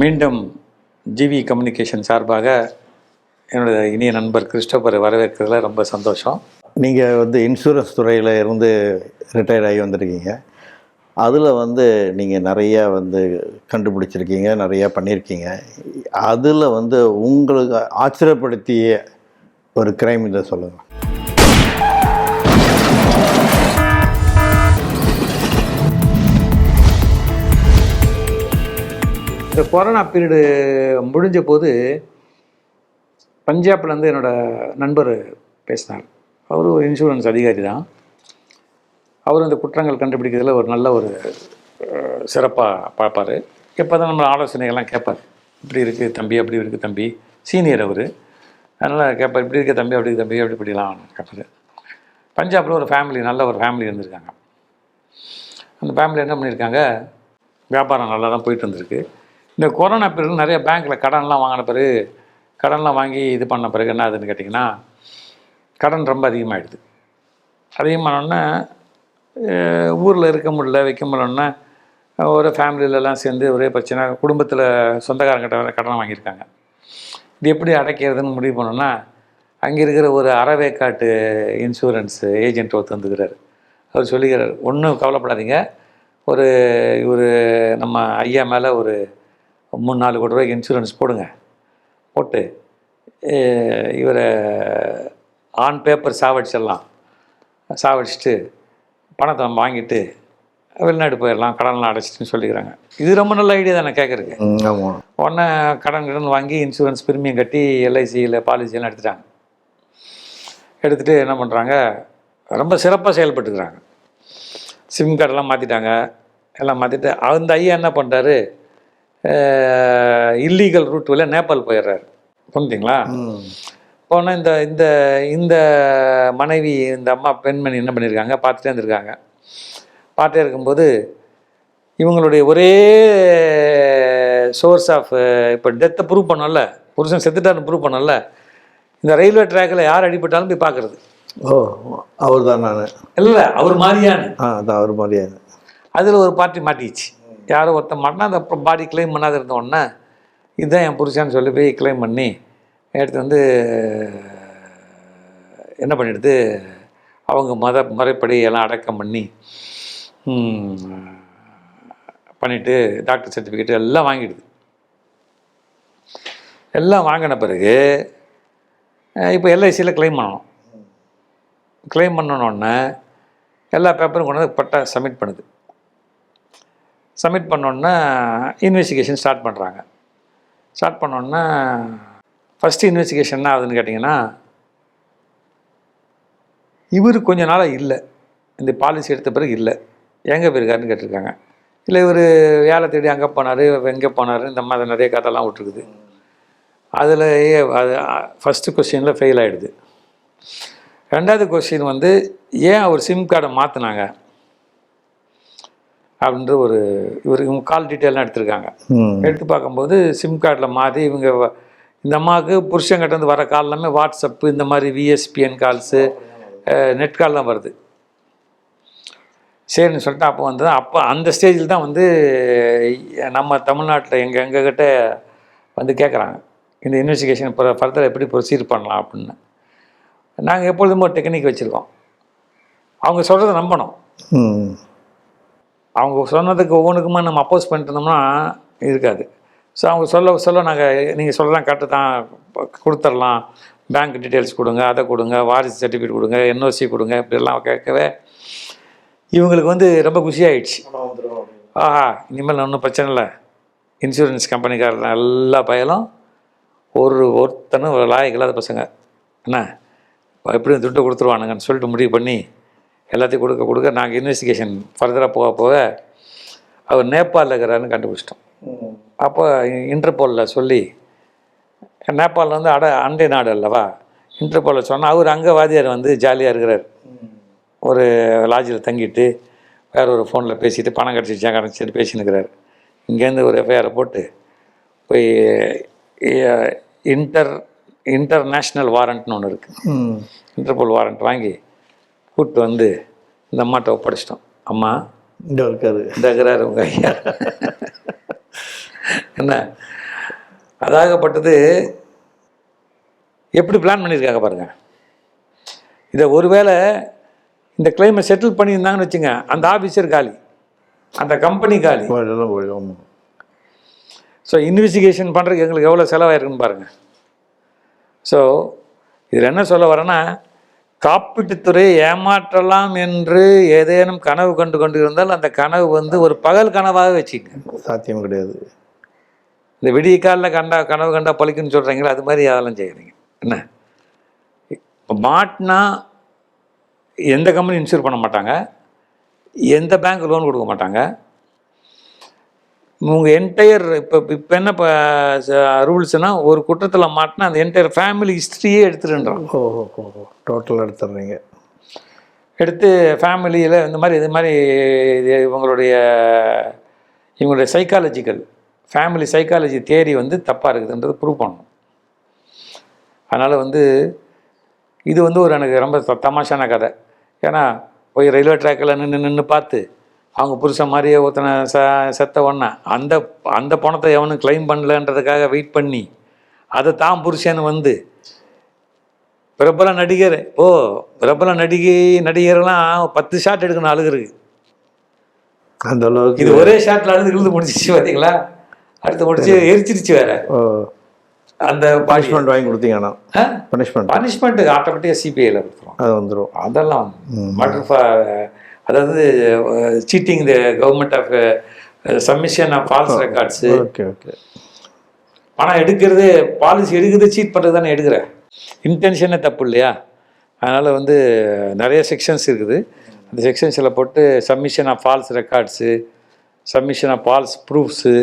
மீண்டும் GV communication சார்பாக என்னோட இனிய நண்பர் கிறிஸ்டோபரை வரவேற்கிறதுல ரொம்ப சந்தோஷம். நீங்கள் வந்து இன்சூரன்ஸ் துறையில் இருந்து ரிட்டையர் ஆகி வந்திருக்கீங்க. அதில் வந்து நீங்கள் நிறையா வந்து கண்டுபிடிச்சிருக்கீங்க நிறையா பண்ணியிருக்கீங்க அதில் வந்து உங்களுக்கு ஆச்சரியப்படுத்திய ஒரு கிரைம் இதை சொல்லுங்கள் இந்த கொரோனா பீரியடு முடிஞ்ச போது பஞ்சாப்லேருந்து என்னோட நண்பர் பேசினார். அவர் ஒரு இன்சூரன்ஸ் அதிகாரி தான். அவர் இந்த குற்றங்கள் கண்டுபிடிக்கிறதுல ஒரு நல்ல ஒரு சிறப்பாக பார்ப்பார். எப்போ தான் நம்ம ஆலோசனைகள்லாம் கேட்பார். இப்படி இருக்குது தம்பி அப்படி இருக்குது தம்பி. சீனியர் அவர். அதனால் கேட்பார் இப்படி இருக்க தம்பி அப்படி தம்பி அப்படி இப்படிலாம் கேட்பார். பஞ்சாபில் ஒரு ஃபேமிலி நல்ல ஒரு ஃபேமிலி இருந்திருக்காங்க. அந்த ஃபேமிலி என்ன பண்ணியிருக்காங்க? வியாபாரம் நல்லா தான் போயிட்டு இருந்திருக்கு. இந்த கொரோனா பிறகு நிறைய பேங்க்கில் கடன்லாம் வாங்கின பிறகு கடன்லாம் வாங்கி இது பண்ண பிறகு என்ன ஆகுதுன்னு கேட்டிங்கன்னா கடன் ரொம்ப அதிகமாகிடுது அதிகமானோடனே ஊரில் இருக்க முடியல வைக்க முடியலன்னா ஒரு ஃபேமிலியிலலாம் சேர்ந்து ஒரே பிரச்சனை குடும்பத்தில் சொந்தக்காரங்கிட்ட வேற கடன் வாங்கியிருக்காங்க. இது எப்படி அடைக்கிறதுன்னு முடிவு பண்ணோன்னா அங்கே இருக்கிற ஒரு அறவேக்காட்டு இன்சூரன்ஸ் ஏஜென்ட் ஒருத்தர் வந்துக்கிறார். அவர் சொல்லிக்கிறார் ஒன்றும் கவலைப்படாதீங்க. ஒரு இவர் நம்ம ஐயா மேலே ஒரு மூணு நாலு கோடி ரூபாய்க்கு இன்சூரன்ஸ் போடுங்க. போட்டு இவரை ஆன் பேப்பர் சாவடிச்சிடலாம். சாவடிச்சிட்டு பணத்தை வாங்கிட்டு வெளிநாடு போயிடலாம் கடன்லாம் அடைச்சிட்டுன்னு சொல்லிக்கிறாங்க. இது ரொம்ப நல்ல ஐடியா தானே கேட்குறக்கு உடனே கடன் கடன் வாங்கி இன்சூரன்ஸ் பிரீமியம் கட்டி எல்ஐசியில் பாலிசியெல்லாம் எடுத்துட்டாங்க. எடுத்துகிட்டு என்ன பண்ணுறாங்க ரொம்ப சிறப்பாக செயல்பட்டுக்கிறாங்க. சிம் கார்டெல்லாம் மாற்றிட்டாங்க எல்லாம் மாற்றிட்டு அந்த ஐயா என்ன பண்ணுறாரு இல்லீகல் ரூட் வழியாக நேபாள் போயிடுறாரு. புரிஞ்சுங்களா போனால் இந்த இந்த இந்த மனைவி இந்த அம்மா பெண்மணி என்ன பண்ணியிருக்காங்க பார்த்துட்டே இருந்திருக்காங்க. பார்த்துட்டே இருக்கும்போது இவங்களுடைய ஒரே சோர்ஸ் ஆஃப் இப்போ டெத்தை ப்ரூவ் பண்ணல புருஷன் செத்துட்டாருன்னு ப்ரூவ் பண்ணல இந்த ரயில்வே ட்ராக்கில் யார் அடிபட்டாலும் போய் பார்க்குறது. ஓ அவர் தான் நான். இல்லை அவர் மாதிரியான ஆ அதான் அவர் மாதிரியா அதில் ஒரு பார்ட்டி மாட்டிக்கிச்சு. யாரோ ஒருத்தன் மாட்டினா அந்த பாடி கிளைம் பண்ணாத இருந்தோடனே இதுதான் என் புருஷான்னு சொல்லி போய் கிளைம் பண்ணி எடுத்து வந்து என்ன பண்ணிடுது? அவங்க மத முறைப்படி எல்லாம் அடக்கம் பண்ணி பண்ணிவிட்டு டாக்டர் சர்டிஃபிகேட் எல்லாம் வாங்கிடுது. எல்லாம் வாங்கின பிறகு இப்போ எல்ஐசியில் கிளைம் பண்ணணும். கிளைம் பண்ணணுன்னே எல்லா பேப்பரும் கொண்டு வந்து பட்டா சப்மிட் பண்ணுது. சப்மிட் பண்ணோன்னே இன்வெஸ்டிகேஷன் ஸ்டார்ட் பண்ணுறாங்க ஸ்டார்ட் பண்ணோன்னே ஃபஸ்ட்டு இன்வெஸ்டிகேஷன் என்ன ஆகுதுன்னு கேட்டிங்கன்னா இவர் கொஞ்ச நாளாக இல்லை. இந்த பாலிசி எடுத்த பிறகு இல்லை. எங்கே போயிருக்காருன்னு கேட்டிருக்காங்க. இல்லை இவர் வேலை தேடி அங்கே போனார் எங்கே போனார் இந்த மாதிரி நிறைய கதைலாம் விட்டுருக்குது. அதில் அது ஃபஸ்ட்டு கொஸ்டினில் ஃபெயில் ஆகிடுது ரெண்டாவது கொஸ்டின் வந்து ஏன் அவர் சிம் கார்டை மாற்றினாங்க அப்படின்ற ஒரு இவர் இவங்க கால் டீட்டெயிலாம் எடுத்திருக்காங்க. எடுத்து பார்க்கும்போது சிம் கார்டில் மாற்றி இவங்க இந்த அம்மாவுக்கு புருஷங்கிட்டேருந்து வர கால் எல்லாமே வாட்ஸ்அப்பு இந்த மாதிரி விஎஸ்பிஎன் கால்ஸு நெட் கால்லாம் வருது. சரின்னு சொல்லிட்டு அப்போ வந்து அப்போ அந்த ஸ்டேஜில் தான் வந்து நம்ம தமிழ்நாட்டில் எங்கள் எங்ககிட்ட வந்து கேட்குறாங்க இந்த இன்வெஸ்டிகேஷன் இப்போ ஃபர்தர் எப்படி ப்ரொசீட் பண்ணலாம் அப்படின்னு. நாங்கள் எப்பொழுதுமே ஒரு டெக்னிக் வச்சுருக்கோம். அவங்க சொல்கிறத நம்பணும். அவங்க சொன்னதுக்கு ஒவ்வொன்றுக்குமா நம்ம அப்போஸ் பண்ணிட்டு இருந்தோம்னா இருக்காது. ஸோ அவங்க சொல்ல சொல்ல நாங்கள் நீங்கள் சொல்லலாம் கரெக்டு தான். கொடுத்துடலாம் பேங்க் டீட்டெயில்ஸ் கொடுங்க அதை கொடுங்க வாரிசு சர்டிஃபிகேட் கொடுங்க என்ஓசி கொடுங்க இப்படிலாம் கேட்கவே இவங்களுக்கு வந்து ரொம்ப குஷியாயிடுச்சு. ஆஹா இனிமேல் ஒன்றும் பிரச்சனை இல்லை. இன்சூரன்ஸ் கம்பெனிக்கார எல்லா பயலும் ஒரு ஒருத்தனும் ஒரு லாயக்கு இல்லாத பசங்க. என்ன? எப்படியும் துட்டு கொடுத்துருவானுங்கன்னு சொல்லிட்டு முடிவு பண்ணி எல்லாத்தையும் கொடுக்க கொடுக்க நாங்கள் இன்வெஸ்டிகேஷன் ஃபர்தராக போக போக அவர் நேபாளில் இருக்கிறாருன்னு கண்டுபிடிச்சிட்டோம். அப்போ இன்டர்போலில் சொல்லி நேபாளில் வந்து அட அண்டை நாடு அல்லவா? இன்டர்போலில் சொன்னால் அவர் அங்கே வாதியார் வந்து ஜாலியாக இருக்கிறார். ஒரு லாட்ஜில் தங்கிட்டு வேற ஒரு ஃபோனில் பேசிட்டு பணம் கிடச்சிச்சா கிடச்சிட்டு பேசினுக்கிறார் இங்கேருந்து ஒரு எஃப்ஐஆரை போட்டு போய் இன்டர் இன்டர்நேஷ்னல் வாரண்ட்னு ஒன்று இருக்குது இன்டர்போல் வாரண்ட் வாங்கி கூப்பிட்டு வந்து இந்த அம்மாட்ட ஒப்படைச்சிட்டோம். அம்மா இங்கே இருக்காரு இந்த இருக்கிறாரு உங்கள் ஐயா. என்ன? அதாகப்பட்டது எப்படி பிளான் பண்ணியிருக்காங்க பாருங்க. இதை ஒருவேளை இந்த கிளைமை செட்டில் பண்ணியிருந்தாங்கன்னு வச்சுங்க அந்த ஆஃபீஸர் காலி அந்த கம்பெனி காலி. போயிடும் ஸோ இன்வெஸ்டிகேஷன் பண்ணுறதுக்கு எங்களுக்கு எவ்வளோ செலவாயிருக்குன்னு பாருங்கள் ஸோ இதில் என்ன சொல்ல வரேன்னா காப்பீட்டுத்துறை ஏமாற்றலாம் என்று ஏதேனும் கனவு கண்டு கொண்டு இருந்தால் அந்த கனவு வந்து ஒரு பகல் கனவாக வச்சுக்கங்க சாத்தியம் கிடையாது. இந்த விடிய காலில் கண்டா கனவு கண்டா பழிக்குன்னு சொல்கிறீங்களா அது மாதிரி அதெல்லாம் செய்யறீங்க என்ன? இப்போ மாட்டினா எந்த கம்பெனி இன்சூர் பண்ண மாட்டாங்க எந்த பேங்க் லோன் கொடுக்க மாட்டாங்க உங்கள் என்டையர் இப்போ இப்போ என்ன இப்போ ரூல்ஸ்னால் ஒரு குற்றத்தில் மாட்டினா அந்த என்டையர் ஃபேமிலி ஹிஸ்ட்ரியே எடுத்துருன்றான் ஓ ஓ டோட்டலாக எடுத்துடுறீங்க எடுத்து ஃபேமிலியில் இந்த மாதிரி இது மாதிரி இது இவங்களுடைய இவங்களுடைய சைக்காலஜிக்கல் ஃபேமிலி சைக்காலஜி தேரி வந்து தப்பாக இருக்குதுன்றது ப்ரூவ் பண்ணணும். அதனால் வந்து இது வந்து ஒரு எனக்கு ரொம்ப தமாஷான கதை. ஏன்னா போய் ரயில்வே ட்ராக்கில் நின்று நின்று பார்த்து அவங்க புருஷன் மாதிரியே ஒருத்தனை ச செத்த ஒன்றா அந்த அந்த பணத்தை எவனும் க்ளைம் பண்ணலன்றதுக்காக வெயிட் பண்ணி அதை தான் புருஷன்னு வந்து. பிரபல நடிகர் ஓ பிரபல நடிகை நடிகர்லாம் பத்து ஷாட் எடுக்கணும் அழுகுறதுக்கு. அந்த அளவுக்கு இது ஒரே ஷாட்ல அழுது இழுது முடிச்சிச்சு பார்த்தீங்களா அடுத்து முடிச்சு எரிச்சிருச்சு வேற. ஓ. அந்த பனிஷ்மெண்ட் வாங்கி கொடுத்தீங்கன்னா பனிஷ்மெண்ட் பனிஷ்மெண்ட்டுக்கு ஆட்டோமேட்டிக்காக சிபிஐயில் கொடுத்துரும் அது வந்துடும் அதெல்லாம் ஃபார் அதாவது cheating the government of submission of false records okay okay பணம் எடுக்கிறது பாலிசி எடுக்கிறது சீட் பண்ணுறது தானே எடுக்கிற? இன்டென்ஷனே தப்பு இல்லையா? அதனால் வந்து நிறைய செக்ஷன்ஸ் இருக்குது. அந்த செக்ஷன்ஸில் போட்டு submission of false records submission of false proofs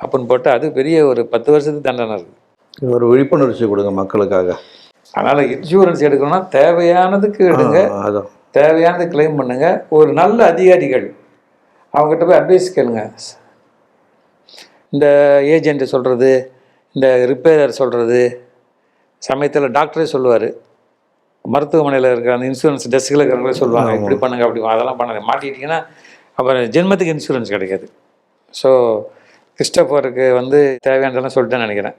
அப்படின்னு போட்டு அது பெரிய ஒரு பத்து வருஷத்துக்கு தண்டனை இருக்குது ஒரு விழிப்புணர்ச்சி கொடுங்க மக்களுக்காக. அதனால் இன்சூரன்ஸ் எடுக்கணும்னா தேவையானதுக்கு எடுங்க. தேவையானது கிளைம் பண்ணுங்க. ஒரு நல்ல அதிகாரிகள் அவங்ககிட்ட போய் அட்வைஸ் கேளுங்க. இந்த ஏஜென்ட் சொல்கிறது இந்த ரிப்பேரர் சொல்கிறது சமயத்தில் டாக்டரே சொல்லுவார். மருத்துவமனையில் இருக்கிற அந்த இன்சூரன்ஸ் டெஸ்கில் இருக்கிறவங்களே சொல்லுவாங்க இப்படி பண்ணுங்க அப்படி. அதெல்லாம் பண்ணாங்க மாட்டிக்கிட்டிங்கன்னா அப்புறம் ஜென்மத்துக்கு இன்சூரன்ஸ் கிடைக்காது. ஸோ கிறிஸ்டபருக்கு வந்து தேவையானதெல்லாம் சொல்லிட்டேன்னு நினைக்கிறேன்.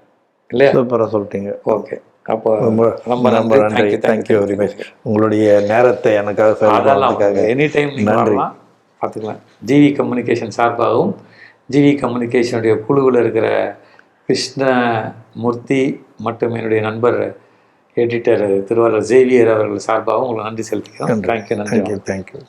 இல்லையா? சூப்பராக சொல்லிட்டீங்க. ஓகே அப்போ ரொம்ப ரொம்ப ரொம்ப நன்றி. தேங்க்யூ வெரி மச் உங்களுடைய நேரத்தை எனக்காக அதெல்லாம் செலவழித்ததுக்காக எனி டைம் நன்றி. பார்த்துக்கலாம். ஜிவி கம்யூனிகேஷன் சார்பாகவும் ஜிவி கம்யூனிகேஷனுடைய குழுவில் இருக்கிற கிருஷ்ணமூர்த்தி மற்றும் என்னுடைய நண்பர் எடிட்டர் திருவாரூர் ஜேவியர் அவர்கள் சார்பாகவும் உங்களுக்கு நன்றி செலுத்திக்கிறோம். தேங்க்யூ நன்றி. தேங்க்யூ